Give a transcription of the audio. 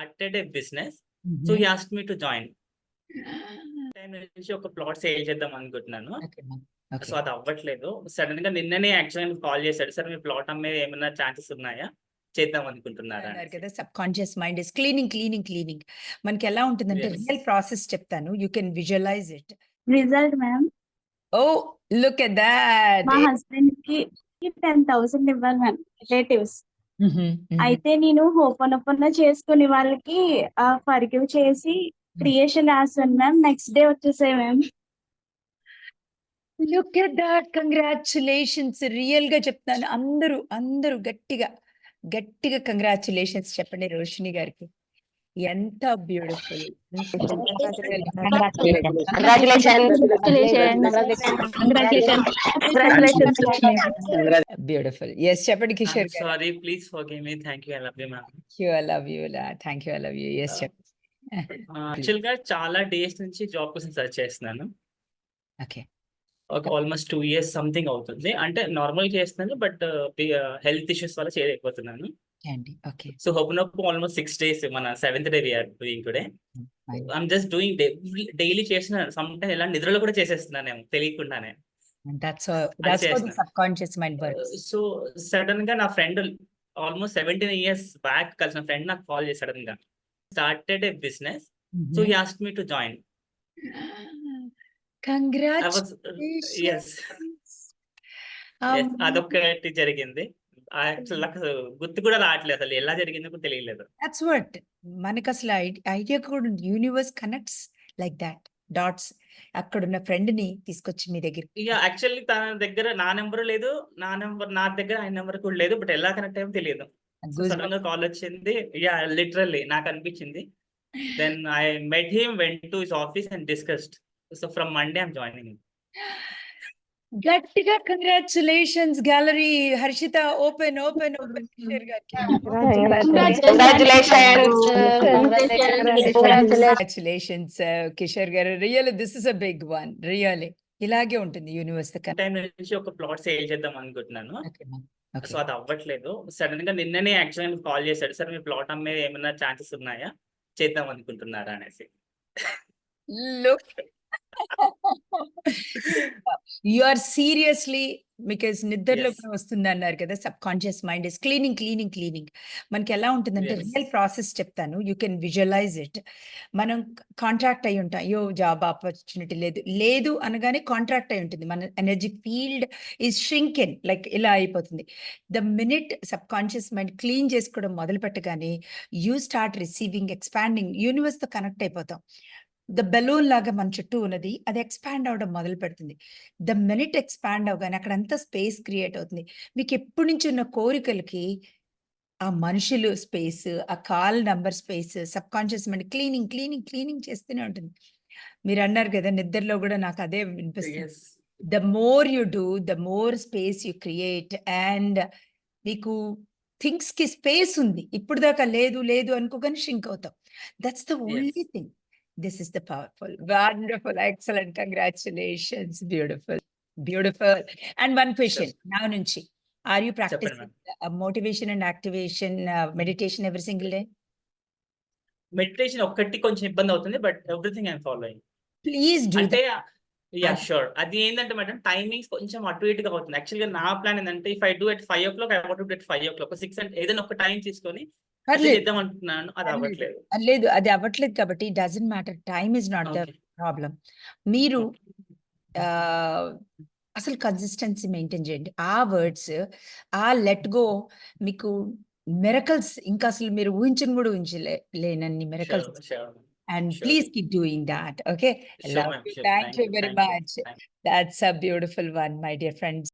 started a business. So he asked me to join. Time నుంచి ఒక plot sale చేద్దాం అనుకుంటున్నాను. సో అది అవ్వట్లేదు. సడన్గా నిన్ననే యాక్చువల్ కాల్ చేశాడు. సార్ మీ ప్లాట్ అమ్మే ఏమైనా ఛాన్సెస్ ఉన్నాయా? చేద్దాం అనుకుంటున్నారా. కదా subconscious mind is cleaning cleaning cleaning మనకి ఎలా ఉంటుందంటే. రియల్ ప్రాసెస్ చెప్తాను. You can visualise it result ma'am oh look at that మా హస్బెండ్కి టెన్ థౌసండ్ ఇవ్వాలి మ్యామ్ రిలేటివ్స్ అయితే నేను ఓపెన్ ఓపెన్ చేసుకుని వాళ్ళకి ఫర్గివ్ చేసి క్రియేషన్ రాస్తాను మ్యామ్. నెక్స్ట్ డే వచ్చేసాయి ma'am. Look at that. Congratulations. రియల్గా చెప్తాను. అందరూ అందరూ గట్టిగా గట్టిగా కంగ్రాచులేషన్స్ చెప్పండి రోషిని గారికి. ఎంత బ్యూటిఫుల్. బ్యూటిఫుల్ ఎస్ చెప్పండి Kishore sorry please forgive me thank you I love you ma'am you I love you thank you I love you yes చెప్పండి యాక్చువల్గా చాలా డేస్ నుంచి జాబ్ కోసం సెర్చ్ చేస్తున్నాను ఓకే ఒక ఆల్మోస్ట్ టూ ఇయర్స్ సంథింగ్ అవుతుంది. అంటే నార్మల్ చేస్తున్నాను బట్ హెల్త్ ఇష్యూస్ వల్ల చేయలేకపోతున్నాను సో హోప్ నొప్పు ఆల్మోస్ట్ సిక్స్ డేస్ మన seventh day we're doing today I'm just doing daily చేస్తున్నాను సమ్ టైం ఇలా నిద్రలో కూడా చేసేస్తున్నాను తెలియకుండానే. వర్క్స్ సో సడన్గా నా friend almost seventeen years back కలిసిన ఫ్రెండ్ నాకు కాల్ చేసి సడన్గా started a business so he ask me to join Um, అదొకటి జరిగింది. నాకు గుర్తు కూడా రావట్లేదు అసలు ఎలా జరిగిందో కూడా తెలియలేదు. దట్స్ వాట్ మనకు అసలు ఐడియా కూడా universe connects like that dots అక్కడ ఉన్న ఫ్రెండ్ని తీసుకొచ్చి మీ దగ్గరికి ఇక యాక్చువల్లీ తన దగ్గర నా నెంబర్ లేదు. నా నెంబర్ నా దగ్గర ఆయన నెంబర్ కూడా లేదు. బట్ ఎలా కనెక్ట్ అయ్యో తెలియదు. సడన్గా కాల్ వచ్చింది. యా లిటరల్లీ నాకు అనిపించింది. Then I met him went to his office and discussed so from Monday I'm joining గట్టిగా congratulations gallery Harshita open open open Kishore గారికి. Congratulations Kishore garu. Real this is a big one really ఇలాగే ఉంటుంది universe time నుంచి ఒక plot sale చేద్దాం అనుకుంటున్నాను. So అది అవ్వట్లేదు. సడన్గా నిన్ననే యాక్చువల్ కాల్ చేశాడు. సార్ మీ ప్లాట్ అమ్మే ఏమైనా ఛాన్సెస్ ఉన్నాయా? చేద్దాం అనుకుంటున్నారా? అనేసి. Look you are seriously because నిద్రలో వస్తుంది అన్నారు కదా subconscious mind is cleaning cleaning cleaning మనకి ఎలా ఉంటుందంటే. రియల్ ప్రాసెస్ చెప్తాను. యూ కెన్ విజువలైజ్ ఇట్ మనం కాంట్రాక్ట్ అయి ఉంటాం. అయ్యో జాబ్ ఆపర్చునిటీ లేదు. లేదు అనగానే కాంట్రాక్ట్ అయి ఉంటుంది. మన energy field is shrinking like ఇలా అయిపోతుంది. The minute subconscious mind clean చేసుకోవడం మొదలు పెట్టగానే యూ స్టార్ట్ రిసీవింగ్ ఎక్స్పాండింగ్ యూనివర్స్తో కనెక్ట్ అయిపోతాం. ద బెలూన్ లాగా మన చుట్టూ ఉన్నది అది ఎక్స్పాండ్ అవడం మొదలు పెడుతుంది. ద మినిట్ ఎక్స్పాండ్ అవగానే అక్కడ అంతా స్పేస్ క్రియేట్ అవుతుంది. మీకు ఎప్పటి నుంచి ఉన్న కోరికలకి ఆ మనుషులు స్పేస్ ఆ call number space subconscious mind cleaning cleaning cleaning చేస్తూనే ఉంటుంది. మీరు అన్నారు కదా నిద్రలో కూడా నాకు అదే వినిపిస్తుంది. The more you do the more space you create and నీకు థింగ్స్కి స్పేస్ ఉంది. ఇప్పుడు దాకా లేదు లేదు అనుకోగానే షింక్ అవుతాం. That's the only Yes. Thing this is the powerful wonderful excellent congratulations beautiful beautiful and one question నా నుంచి are you practice ma'am. Motivation and activation meditation every single day meditation ఒక్కటి కొంచెం ఇబ్బంది అవుతుంది but everything I'm following please అంటే yeah అది- sure అది ఏంటంటే మేడం టైమింగ్స్ కొంచెం అటు ఇటుగా అవుతుంది యాక్చువల్గా నా ప్లాన్ ఏంటంటే if I do at five o'clock I want do at five o'clock six అంటే ఏదైనా ఒక టైం తీసుకొని చేద్దాం అనుకుంటున్నాను అది పర్లేదు. అవ్వట్లేదు అది లేదు అది అవ్వట్లేదు కాబట్టి doesn't matter time is not the Okay. Problem మీరు ఆ, అసలు కన్సిస్టెన్సీ మెయింటైన్ చేయండి ఆ వర్డ్స్ ఆ లెట్ గో మీకు మెరకల్స్ ఇంకా అసలు మీరు ఊహించని కూడా ఊహించలే లేనన్ని miracles Sure, sure. And sure. Please keep doing that okay Sure, ma'am, sure. Thank you very Thank you. Much Thank you. That's a beautiful one my dear friends